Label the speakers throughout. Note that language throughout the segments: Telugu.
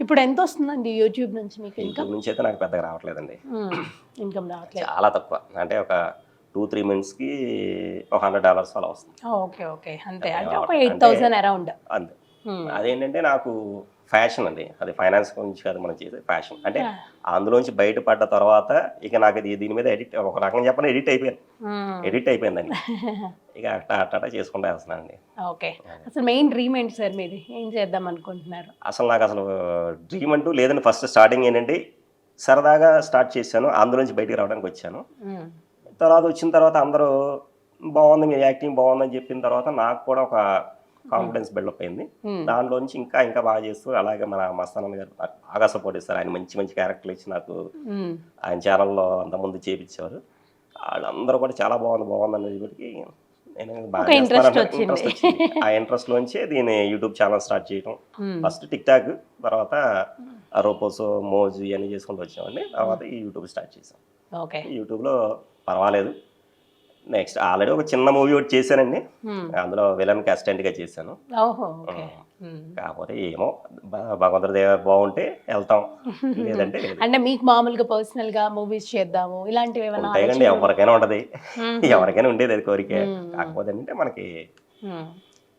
Speaker 1: ఇప్పుడు ఎంత వస్తుందండి యూట్యూబ్ నుంచి మీకు ఇన్కమ్
Speaker 2: యూట్యూబ్ నుంచి అయితే నాకు పెద్దగా రావట్లేదండి.
Speaker 1: ఇన్కమ్ రావట్లేదు.
Speaker 2: చాలా తక్కువ. అంటే ఒక టూ త్రీ మినిట్స్కి ఒక హండ్రెడ్ డాలర్స్ అలా వస్తుంది.
Speaker 1: Okay okay. అంతే. అంటే ఒక ఎయిట్ థౌసండ్ అరౌండ్
Speaker 2: అంతే. అదేంటంటే నాకు ఫ్యాషన్ అండి. అది ఫైనాన్స్ గురించి కాదు మనం చేసే ఫ్యాషన్. అంటే అందులోంచి బయటపడ్డ తర్వాత ఇక నాకు ఇది దీని మీద ఎడిట్ ఒక రకంగా చెప్పని ఎడిట్ అయిపోయాను. ఎడిట్ అయిపోయిందండి. ఇక అట్టా అట్టా చేసుకుంటూ వేస్తున్నానండి
Speaker 1: ఓకే. అసలు మెయిన్ డ్రీమ్ ఏంటి సార్ మీది? ఏం చేద్దాం అనుకుంటున్నారు?
Speaker 2: అసలు నాకు అసలు డ్రీమ్ అంటూ లేదండి. ఫస్ట్ స్టార్టింగ్ ఏంటంటే సరదాగా స్టార్ట్ చేశాను. అందులోంచి బయటికి రావడానికి వచ్చాను. తర్వాత వచ్చిన తర్వాత అందరూ బాగుంది మీ యాక్టింగ్ బాగుందని చెప్పిన తర్వాత నాకు కూడా ఒక కాన్ఫిడెన్స్ బిల్డప్ అయింది.
Speaker 1: Hmm.
Speaker 2: దాంట్లోంచి ఇంకా ఇంకా బాగా చేస్తూ అలాగే మన మస్తానన్న గారు బాగా సపోర్ట్ ఇస్తారు ఆయన మంచి మంచి క్యారెక్టర్లు ఇచ్చి నాకు
Speaker 1: మ్మ్.
Speaker 2: ఆయన ఛానల్లో అంతకుముందు చేపించేవారు. వాళ్ళందరూ కూడా చాలా బాగుంది బాగుంది అనేప్పటికీ నేను బాగా
Speaker 1: వచ్చింది.
Speaker 2: వచ్చింది. ఆ ఇంట్రెస్ట్ లోంచి దీని యూట్యూబ్ ఛానల్ స్టార్ట్ చేయడం. ఫస్ట్ టిక్ టాక్ తర్వాత రోపోస్ మోజ్ ఇవన్నీ చేసుకుంటూ వచ్చామండి. తర్వాత ఈ యూట్యూబ్ స్టార్ట్ చేసాం
Speaker 1: ఓకే
Speaker 2: యూట్యూబ్లో పర్వాలేదు. నెక్స్ట్ ఆల్రెడీ ఒక చిన్న మూవీ ఒకటి చేశానండి. అందులో విలన్గా చేశాను. కాకపోతే ఏమో భగవంతుడి దేవ బాగుంటే వెళ్తాం లేదంటే లేదు
Speaker 1: అంటే మీకు మామూలుగా పర్సనల్గా మూవీస్ చేద్దాము ఇలాంటివి ఏమైనా
Speaker 2: ఉంటాయండి ఎవరికైనా ఉంటది. ఎవరికైనా ఉండేది అది కోరిక. కాకపోతే ఏంటంటే మనకి.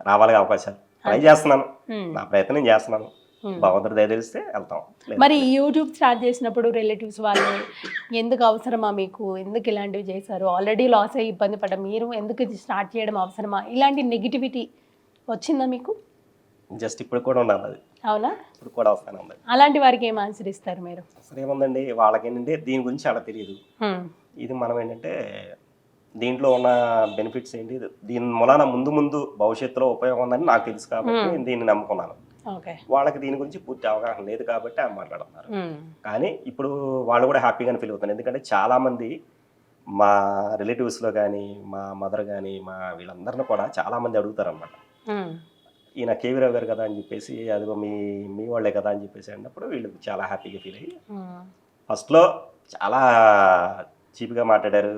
Speaker 2: రావాలి అవకాశాలు ట్రై చేస్తున్నాను. నా ప్రయత్నం చేస్తున్నాను. భగవంతుడి దయ తెలిస్తే వెళ్తాం.
Speaker 1: మరి యూట్యూబ్ స్టార్ట్ చేసినప్పుడు రిలేటివ్స్ వాళ్ళు ఎందుకు అవసరమా మీకు? ఎందుకు ఇలాంటివి చేశారు? ఆల్రెడీ లాస్ అయ్యి ఇబ్బంది పడ్డ మీరు ఎందుకు ఇది స్టార్ట్ చేయడం అవసరమా? ఇలాంటి నెగిటివిటీ వచ్చిందా మీకు?
Speaker 2: జస్ట్ ఇప్పుడు కూడా ఉండాలి అది.
Speaker 1: అవునా?
Speaker 2: ఇప్పుడు కూడా వస్తాను ఉంది.
Speaker 1: అలాంటి వారికి ఏం ఆన్సర్ ఇస్తారు మీరు?
Speaker 2: అసలు ఏముందండి? వాళ్ళకి ఏంటంటే దీని గురించి అలా తెలియదు.
Speaker 1: హ్మ్.
Speaker 2: ఇది మనం ఏంటంటే దీంట్లో ఉన్న బెనిఫిట్స్ ఏంటి? దీని మూలాన ముందు ముందు భవిష్యత్తులో ఉపయోగం ఉందని నాకు తెలుసు కాబట్టి నేను దీన్ని నమ్ముకున్నాను. వాళ్ళకి దీని గురించి పూర్తి అవగాహన లేదు కాబట్టి ఆమె మాట్లాడుతున్నారు. కానీ ఇప్పుడు వాళ్ళు కూడా హ్యాపీగానే ఫీల్ అవుతున్నారు ఎందుకంటే చాలామంది మా రిలేటివ్స్లో కానీ మా మదర్ కానీ మా వీళ్ళందరిని కూడా చాలామంది అడుగుతారు అనమాట
Speaker 1: హ్మ్.
Speaker 2: ఈయన కేవీరావు గారు కదా అని చెప్పేసి అదిగో మీ మీ వాళ్ళే కదా అని చెప్పేసి అన్నప్పుడు వీళ్ళు చాలా హ్యాపీగా ఫీల్ అయ్యి. ఫస్ట్లో చాలా చీప్గా మాట్లాడారు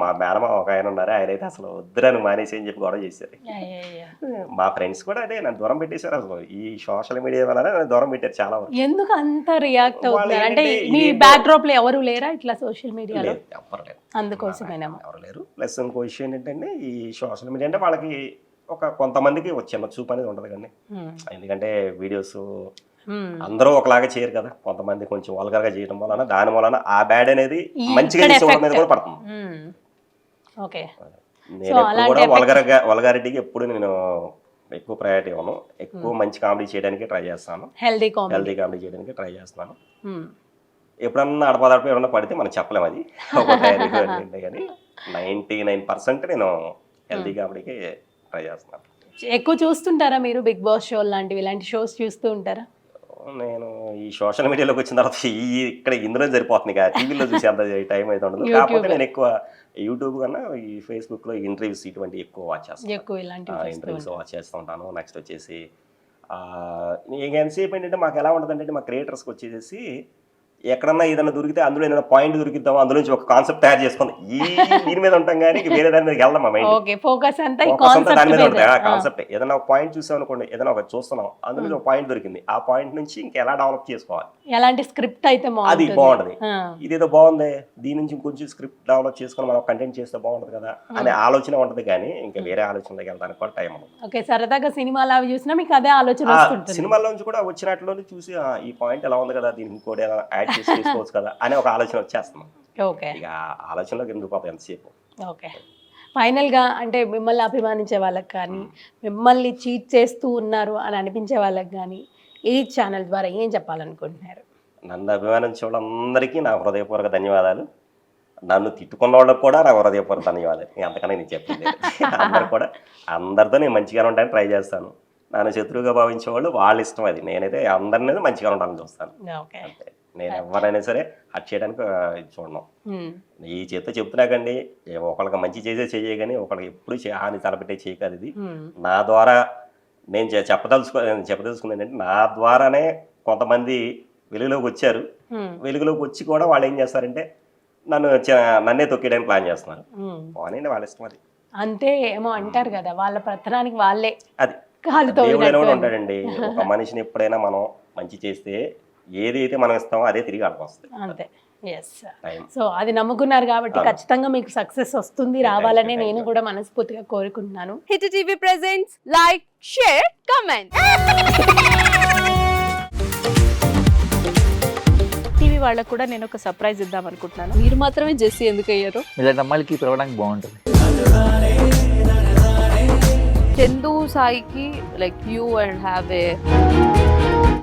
Speaker 2: మా మేనమా ఒక ఆయన ఉన్నారు. ఆయన అయితే అసలు వద్దురని మానేసి అని చెప్పి గొడవ చేశారు. మా ఫ్రెండ్స్ కూడా అదే నన్ను దూరం పెట్టేశారు. అసలు ఈ సోషల్ మీడియా వల్ల నన్ను దూరం పెట్టారు చాలా వరకు.
Speaker 1: ఎందుకు అంత రియాక్ట్ అవుతున్నారు? అంటే మీ బ్యాక్ డ్రాప్లో ఎవరు లేరా ఇట్లా సోషల్ మీడియాలో
Speaker 2: లేదు ఎవ్వరు లేరు.
Speaker 1: అందుకోసమేనేమో
Speaker 2: ఎవరు లేరు. ప్లస్ ఇంకో విషయం ఏంటంటే ఈ సోషల్ మీడియా అంటే వాళ్ళకి ఒక కొంతమందికి చిన్న చూపు అనేది ఉండదు కానీ. ఎందుకంటే వీడియోస్. అందరూ ఒకలాగా చేయరు కదా. కొంతమంది కొంచెం వల్గర్గా చేయడం వలన దాని వలన ఆ బ్యాడ్ అనేది మంచిగా మీద
Speaker 1: effect.
Speaker 2: కూడా పడుతుంది.
Speaker 1: ఓకే.
Speaker 2: నేను ఎప్పుడు కూడా వల్గర్గా వల్గారిటీకి ఎప్పుడు నేను ఎక్కువ ప్రయారిటీ ఇవ్వను. ఎక్కువ మంచి కామెడీ చేయడానికి ట్రై చేస్తాను.
Speaker 1: హెల్దీ కామెడీ
Speaker 2: చేయడానికి ట్రై చేస్తున్నాను ఎప్పుడన్నా అడపదడప ఏమన్నా పడితే మనం చెప్పలేము అది. కానీ నైంటీ నైన్ పర్సెంట్ నేను హెల్తీ కామెడీకి ట్రై చేస్తున్నాను
Speaker 1: ఎక్కువ చూస్తుంటారా మీరు బిగ్ బాస్ షో లాంటివి? ఇలాంటి షోస్ చూస్తూ ఉంటారా?
Speaker 2: నేను ఈ సోషల్ మీడియాలోకి వచ్చిన తర్వాత ఈ ఇక్కడ ఇందులో సరిపోతుంది ఇక టీవీలో చూసే అంత టైం అయితే ఉండదు. కాకపోతే నేను ఎక్కువ యూట్యూబ్ కన్నా ఈ ఫేస్బుక్లో ఇంటర్వ్యూస్ ఇటువంటి ఎక్కువ వాచ్ చేస్తాను ఇంటర్వ్యూస్ వాచ్ చేస్తూ ఉంటాను. నెక్స్ట్ వచ్చేసి ఆ, ఇక ఎంతసేపు ఏంటంటే మాకు ఎలా ఉంటుందంటే మా క్రియేటర్స్కి వచ్చేసి ఎక్కడన్నా ఏదైనా దొరికితే అందులో ఏదైనా పాయింట్ దొరికిద్దాం అందులో నుంచి ఒక కాన్సెప్ట్ తయారు చేసుకుందాం ఈ దీని మీద ఉంటాం కానీ వేరే దాని మీదకి వెళ్దాం మా మైండ్
Speaker 1: ఫోకస్ అంతా
Speaker 2: దాని మీద ఉంటుంది.
Speaker 1: కాన్సెప్ట్
Speaker 2: కాన్సెప్ట్ ఏదైనా ఒక పాయింట్ చూసాం అనుకోండి ఏదైనా ఒక చూస్తున్నాం అందులో నుంచి ఒక పాయింట్ దొరికింది. ఆ పాయింట్ నుంచి ఇంకా ఎలా డెవలప్ చేసుకోవాలి?
Speaker 1: ఎలాంటి స్క్రిప్ట్ అయితే
Speaker 2: అది
Speaker 1: బాగుంటుంది? ఆ,
Speaker 2: ఇదేదో బాగుంది. దీని నుంచి కొంచెం స్క్రిప్ట్ డెవలప్ చేసుకొని మనం కంటెంట్ చేస్తే బాగుంటుంది కదా అనే ఆలోచన ఉంటది కానీ ఇంకా వేరే ఆలోచనలోకి వెళ్ళడానికి కూడా టైం
Speaker 1: ఓకే సరదాగా సినిమాలు అవి చూసినా మీకు అదే ఆలోచన
Speaker 2: ఆ సినిమాల్లో నుంచి కూడా వచ్చినట్లు చూసి ఆ, ఈ పాయింట్ ఎలా ఉంది కదా? దీనికి ఇంకోటి యాడ్ చేసి చేసుకోవచ్చు కదా అనే ఒక ఆలోచన వచ్చేస్తున్నాం
Speaker 1: ఓకే.
Speaker 2: ఇక ఆలోచనలోకి ఎందుకు పోతాం ఎంతసేపు?
Speaker 1: ఓకే. ఫైనల్గా అంటే మిమ్మల్ని అభిమానించే వాళ్ళకి కానీ మిమ్మల్ని చీట్ చేస్తూ ఉన్నారు అని అనిపించే వాళ్ళకి కానీ ఈ ఛానల్ ద్వారా ఏం చెప్పాలనుకుంటున్నారు?
Speaker 2: నన్ను అభిమానించే వాళ్ళందరికీ నా హృదయపూర్వక ధన్యవాదాలు. నన్ను తిట్టుకున్న వాళ్ళకి కూడా నా హృదయపూర్వక ధన్యవాదాలు. అంతకన్నా నేను చెప్పింది అందరు కూడా అందరితో నేను మంచిగా ఉండడానికి ట్రై చేస్తాను. నన్ను శత్రువుగా భావించే వాళ్ళు వాళ్ళ ఇష్టం అది. నేనైతే అందరినీ మంచిగా ఉండాలని చూస్తాను.
Speaker 1: ఓకే.
Speaker 2: అంతే. నేను ఎవరైనా సరే హట్ చేయడానికి చూడను.
Speaker 1: ఉమ్,
Speaker 2: ఈ చేత్తో చెప్తున్నాకండి ఒకళ్ళకి మంచి చేసే చెయ్యే కానీ ఒకళ్ళకి ఎప్పుడు హాని తలపెట్టే చేయ కాదు ఇది.
Speaker 1: ఉమ్,
Speaker 2: నా ద్వారా నేను చెప్పదలుచుకో నేను చెప్పదలుచుకున్నది ఏంటంటే నా ద్వారానే కొంతమంది వెలుగులోకి వచ్చారు.
Speaker 1: ఉమ్,
Speaker 2: వెలుగులోకి వచ్చి కూడా వాళ్ళు ఏం చేస్తారంటే నన్ను నన్నే తొక్కేయడానికి ప్లాన్ చేస్తున్నారు. పోనీ వాళ్ళ ఇష్టం అది.
Speaker 1: అంతే ఏమో అంటారు కదా వాళ్ళ ప్రతనానికి వాళ్ళే
Speaker 2: అది. దేవుడు ఉంటాడండి ఒక మనిషిని ఎప్పుడైనా మనం మంచి చేస్తే ఏదైతే మనం ఇస్తామో అదే తిరిగి అడగ వస్తుంది.
Speaker 1: అంతే. ఎస్ సో అది నమ్ముకున్నారు కాబట్టి. ఖచ్చితంగా మీకు సక్సెస్ వస్తుంది రావాలని నేను కూడా మనస్ఫూర్తిగా కోరుకుంటున్నాను.
Speaker 3: Hit TV presents like share comment
Speaker 1: TV వాళ్ళకు కూడా నేను ఒక సర్ప్రైజ్ ఇద్దాం అనుకుంటున్నాను.
Speaker 3: మీరు మాత్రమే జెస్సీ ఎందుకు అయ్యారు
Speaker 4: ఇలాంటి అమ్మాయిలకి పిలవడానికి బాగుంటుంది.
Speaker 3: చందు సాయికి like you and have a